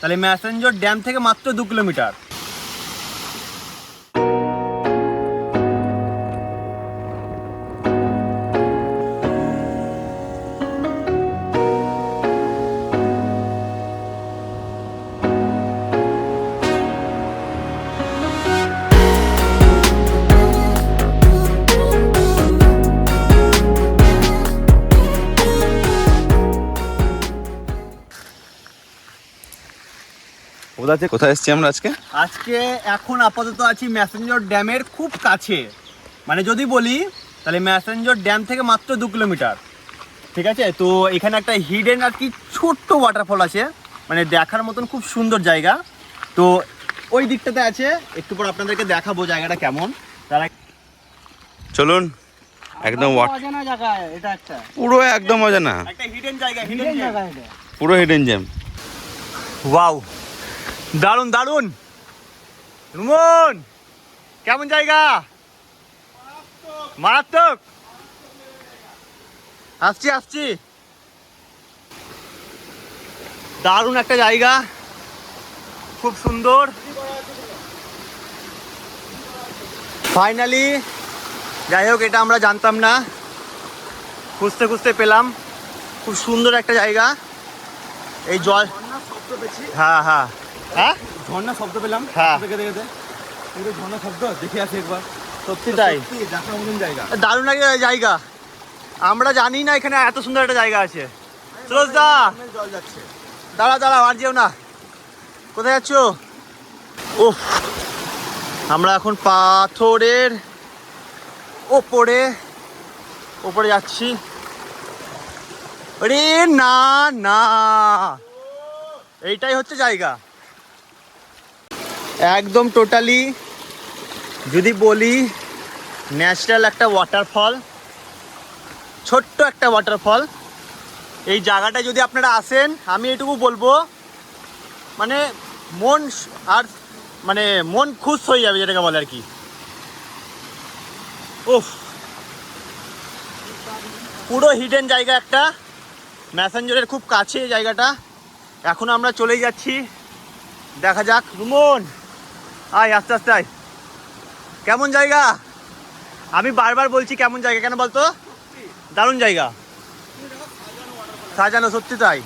তাহলে ম্যাসেঞ্জর ড্যাম থেকে মাত্র দু কিলোমিটার। থেকে কোথায় এসেছি আমরা আজকে? আজকে এখন আপাতত আছি ম্যাসেঞ্জর ড্যামের খুব কাছে। মানে যদি বলি তাহলে ম্যাসেঞ্জর ড্যাম থেকে মাত্র দু কিলোমিটার। ঠিক আছে? তো এখানে একটা হিডেন আর কি ছোট্ট ওয়াটারফল আছে। মানে দেখার মতন খুব সুন্দর জায়গা। তো ওই দিকটাতে আছে। একটু পর আপনাদেরকে দেখাবো জায়গাটা কেমন। তারা চলুন একদম অজানা জায়গা এটা একটা। পুরো একদম অজানা। একটা হিডেন জায়গা হিডেন জায়গা জায়গা এটা। পুরো হিডেন জেম ওয়াও দারুণ দারুণ রুমন কেমন জায়গা? মারাত্মক। আসছি আসছি। দারুণ একটা জায়গা। খুব সুন্দর। ফাইনালি যাই হোক এটা আমরা জানতাম না। খুঁজতে খুঁজতে পেলাম। খুব সুন্দর একটা জায়গা। এই জল হ্যাঁ হ্যাঁ। হ্যাঁ? ঝর্ণা শব্দ পেলাম। হ্যাঁ। দেখে দেখে কিন্তু ঝর্ণা শব্দ দেখে আসি একবার। সত্যি তাই? দেখার মতন জায়গা। দারুণ একটা জায়গা। আমরা জানি না এখানে এত সুন্দর একটা জায়গা আছে। সুরজ দা! জল যাচ্ছে দাঁড়া দাঁড়া আর যেও না। কোথায় যাচ্ছ? ও আমরা এখন পাথরের ওপরে ওপরে যাচ্ছি। আরে না না। এইটাই হচ্ছে জায়গা। একদম টোটালি যদি বলি ন্যাচারাল একটা ওয়াটারফল ছোট্ট একটা ওয়াটারফল এই জায়গাটা যদি আপনারা আসেন, আমি এটুকু বলব মানে মন আর মানে মন খুশ হয়ে যাবে যেটাকে বলে আর কি। উফ। পুরো হিডেন জায়গা একটা। ম্যাসেঞ্জরের খুব কাছে জায়গাটা। এখন আমরা চলেই যাচ্ছি। দেখা যাক, রুমন। আয়, আস্তে আস্তে আয়। কেমন জায়গা? আমি বারবার বলছি কেমন জায়গা, কেন বলতো? দারুণ জায়গা। সাজানো, সত্যি তাই।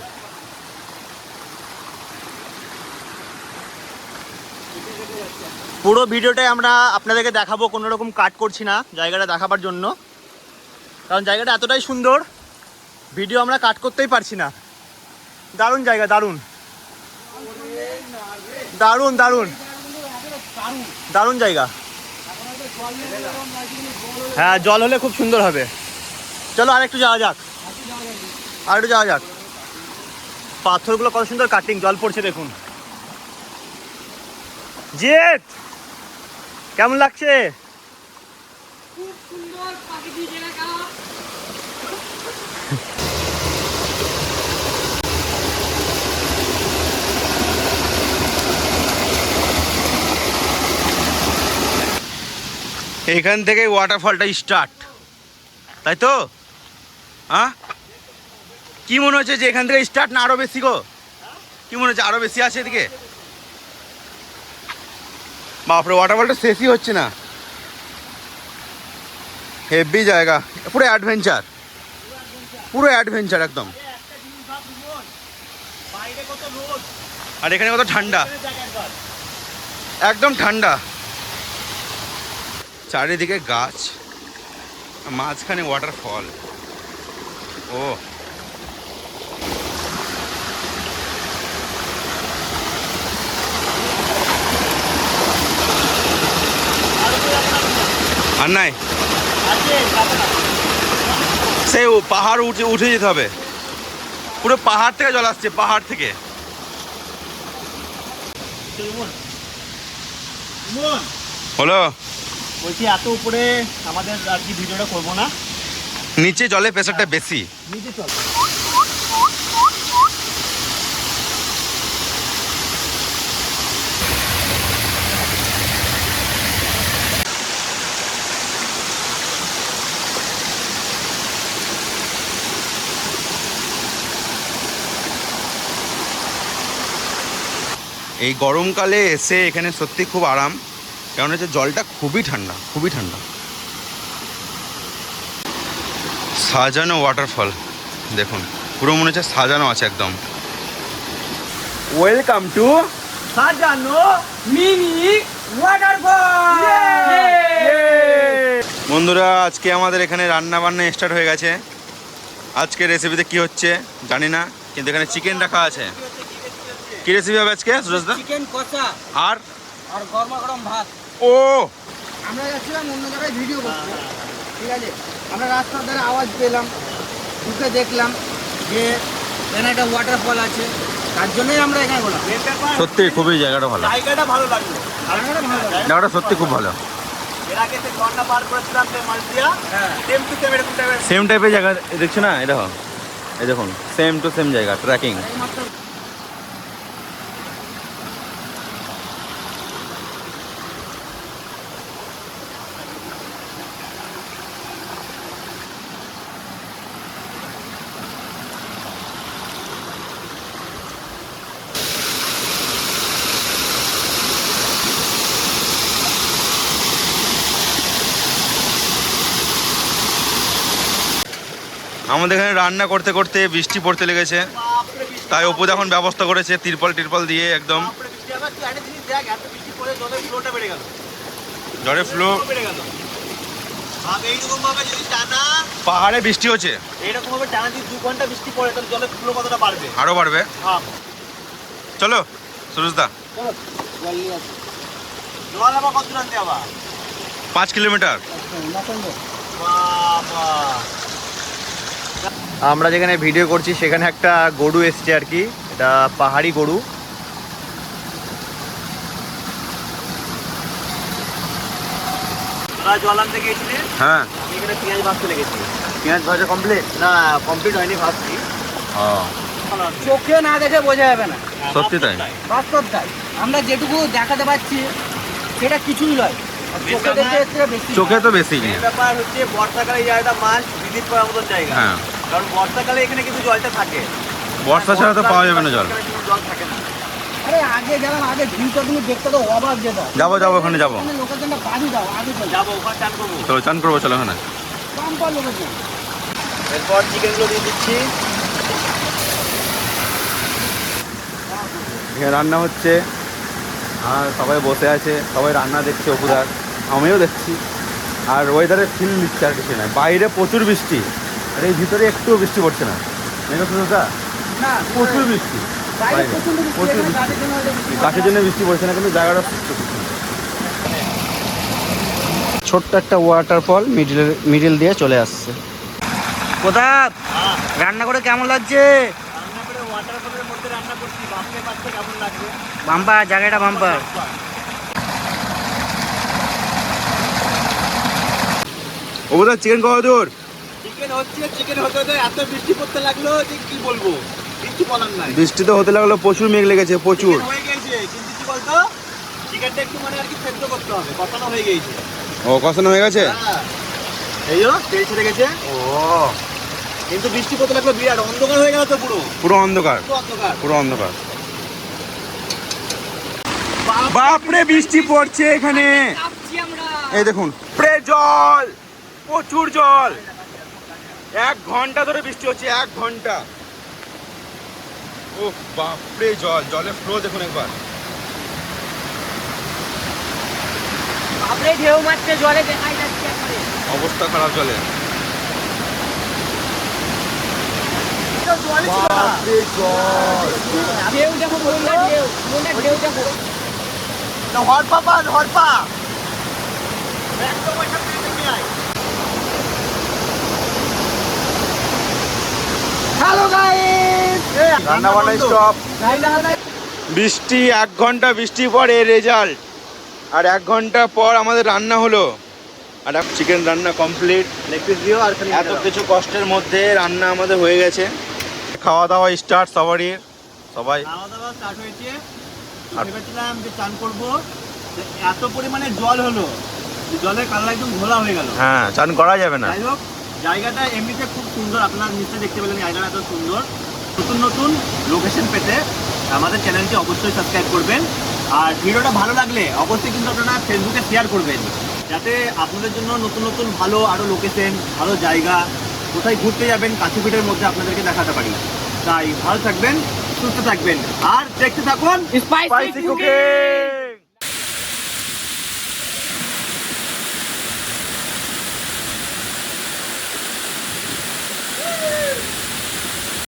পুরো ভিডিওটাই আমরা আপনাদেরকে দেখাবো, কোনো রকম কাট করছি না জায়গাটা দেখাবার জন্য। কারণ জায়গাটা এতটাই সুন্দর ভিডিও আমরা কাট করতেই পারছি না। দারুণ জায়গা, দারুণ। দারুণ দারুণ। দারুণ জায়গা। হ্যাঁ জল হলে খুব সুন্দর হবে। চলো আর একটু যাওয়া যাক। আর একটু যাওয়া যাক। পাথরগুলো কত সুন্দর কাটিং জল পড়ছে দেখুন। জেট কেমন লাগছে? খুব সুন্দর এখান থেকে ওয়াটারফলটা স্টার্ট তাই তো? হ্যাঁ? কি মনে হচ্ছে যে এখান থেকে স্টার্ট না আরও বেশি গো? কি মনে হচ্ছে আরও বেশি আছে এদিকে? বাপরে ওয়াটারফলটা শেষই হচ্ছে না। হেভি জায়গা। পুরো অ্যাডভেঞ্চার পুরো অ্যাডভেঞ্চার একদম। আর এখানে কত ঠান্ডা। একদম ঠান্ডা। চারিদিকে গাছ মাঝখানে ওয়াটারফল ও। আর নাই? সে পাহাড় উঠে উঠে যেতে হবে। পুরো পাহাড় থেকে জল আসছে পাহাড় থেকে। হলো? বলছি এত উপরে আমাদের আর কি ভিডিওটা করব না। নিচে জলে প্রেশারটা বেশি। নিচে চল। এই গরমকালে এসে এখানে সত্যি খুব আরাম। কারণ হচ্ছে জলটা খুবই ঠান্ডা খুবই ঠান্ডা। সাজানো ওয়াটারফল দেখুন পুরো মনে হচ্ছে সাজানো আছে একদম। ওয়েলকাম টু সাজানো মিনি ওয়াটারফল বন্ধুরা আজকে আমাদের এখানে রান্না বান্না স্টার্ট হয়ে গেছে। আজকে রেসিপিতে কি হচ্ছে জানি না কিন্তু এখানে চিকেন রাখা আছে। কি রেসিপি হবে আজকে সুরজদা চিকেন কষা। আর আর গরমা গরম ভাত। ও। আমরা যাচ্ছিলাম অন্য জায়গায় ভিডিও করতে। ঠিক আছে? আমরা রাস্তার ধারে আওয়াজ পেলাম ঢুকে দেখলাম যে এখানে একটা ওয়াটারফল আছে। তার জন্যই আমরা এখানে বললাম সত্যি খুবই জায়গাটা ভালো। জায়গাটা ভালো লাগল। জায়গাটা ভালো লাগে। জায়গাটা সত্যি খুব ভালো। হ্যাঁ। সেম টাইপের সেম টাইপের জায়গা দেখছ না? এই দেখো। এই দেখুন সেম টু সেম জায়গা ট্রেকিং আমাদের এখানে রান্না করতে করতে বৃষ্টি পড়তে লেগেছে। তাই অপু এখন ব্যবস্থা করেছে তিরপল টিরপল দিয়ে একদম। জলের ফ্লো পাহাড়ে বৃষ্টি হচ্ছে। এইরকম ভাবে টানা যদি দু ঘণ্টা বৃষ্টি পড়ে তাহলে জলের ফ্লো কতটা বাড়বে? চলো সুরজদা। জল আবার কত আবার পাঁচ কিলোমিটার। বাবা। আমরা যেখানে ভিডিও করছি সেখানে একটা গরু এসছে আর কি। এটা পাহাড়ি গরু। জল আনতে গিয়েছিলি। হ্যাঁ। আমি এখানে পেঁয়াজ ভাজতে লেগেছি। পেঁয়াজ ভাজা কমপ্লিট না কমপ্লিট হয়নি চোখে না দেখে বোঝা যাবে না। সত্যি তাই? বাস্তব তাই। আমরা যেটুকু দেখাতে পাচ্ছি সেটা কিছুই নয়। চোখে তো বেশি ব্যাপার হচ্ছে বর্ষাকালে জায়গাটা মাছ ভিজিট করার মতন জায়গা। হ্যাঁ। কারণ বর্ষাকালে এখানে কিন্তু জলটা থাকে। বর্ষা ছাড়া তো পাওয়া যাবে না জল। জল থাকে না। আরে আগে গেলাম আগে ভিউটা তুমি দেখতে তো অবাক যেটা যাব যাব ওখানে যাব। লোকেশনটা বাড়ি দাও আগে যাব ওখানে চান করব। চলো চান করব চলো ওখানে বাম্পার লোকেশন। এরপর চিকেনগুলো দিয়ে দিচ্ছি। এখানে রান্না হচ্ছে। আর সবাই বসে আছে সবাই রান্না দেখছে অপুদার। আমিও দেখছি। আর ওয়েদারে ফিল নিচ্ছে আর কিছু না বাইরে প্রচুর বৃষ্টি। আর এই ভিতরে একটুও বৃষ্টি পড়ছে না। প্রচুর বৃষ্টি। প্রচুর বৃষ্টি। গাছের জন্য বৃষ্টি পড়ছে না কিন্তু জায়গাটা ছোট্ট একটা ওয়াটারফল মিডিল মিডিল দিয়ে চলে আসছে। কোথায় রান্না করে কেমন লাগছে? রান্না করে ওয়াটারফলের মধ্যে রান্না করছি বাপকে পাচ্ছে কেমন লাগবে বাম্পার জায়গাটা বাম্পার। অপুদা চিকেন কত দূর। চিকেন হচ্ছে চিকেন হতে হতে এত বৃষ্টি পড়তে লাগল যে কি বলব? কিছু বলার নাই। বৃষ্টি তো হতে লাগল প্রচুর মেঘ লেগেছে প্রচুর। হয়ে গেছে কিন্তু কি বলতো? চিকেনটা একটু মানে আর কি সেদ্ধ করতে হবে কষানো হয়ে গেছে। ও কষানো হয়ে গেছে? হ্যাঁ। এই যো তেল ছেড়ে গেছে। ও। কিন্তু বৃষ্টি পড়তে লাগল বিরাট অন্ধকার হয়ে গেল তো পুরো। পুরো অন্ধকার। অন্ধকার। পুরো অন্ধকার। বাপরে বৃষ্টি পড়ছে এখানে। এই দেখুন প্রে জল প্রচুর জল। এক ঘণ্টা ধরে বৃষ্টি হচ্ছে এক ঘণ্টা। ও বাপরে জল জলের ফ্লো দেখুন একবার। আপনি ঢেউ মারছে জলে দেখাই যাচ্ছে অবস্থা খারাপ জলে। ঢেউ দেখো ঢেউ ঢেউ দেখো। হর পাপা হর পা একদম ওইখান থেকে নেমে আয় হ্যালো গাইস রান্না বান্না স্টপ বৃষ্টি এক ঘণ্টা বৃষ্টি পর পরে রেজাল্ট আর এক ঘণ্টা পর আমাদের রান্না হলো। আর চিকেন রান্না কমপ্লিট দিও আর এত কিছু কষ্টের মধ্যে রান্না আমাদের হয়ে গেছে। খাওয়া দাওয়া স্টার্ট সবারই। সবাই। খাওয়া দাওয়া স্টার্ট হয়েছে ভেবেছিলাম যে চান করব। এত পরিমাণে জল হলো জলে কালার একদম ঘোলা হয়ে গেল। হ্যাঁ চান করা যাবে না। যাই হোক জায়গাটা এমনিতে খুব সুন্দর আপনারা নিশ্চয়ই দেখতে পেলেন জায়গাটা এত সুন্দর। নতুন নতুন লোকেশন পেতে আমাদের চ্যানেলটি অবশ্যই সাবস্ক্রাইব করবেন। আর ভিডিওটা ভালো লাগলে অবশ্যই কিন্তু আপনারা ফেসবুকে শেয়ার করবেন। যাতে আপনাদের জন্য নতুন নতুন ভালো আরও লোকেশন ভালো জায়গা কোথায় ঘুরতে যাবেন কাছিপিঠের মধ্যে আপনাদেরকে দেখাতে পারি। তাই ভালো থাকবেন সুস্থ থাকবেন। আর দেখতে থাকুন স্পাইসি কুকিং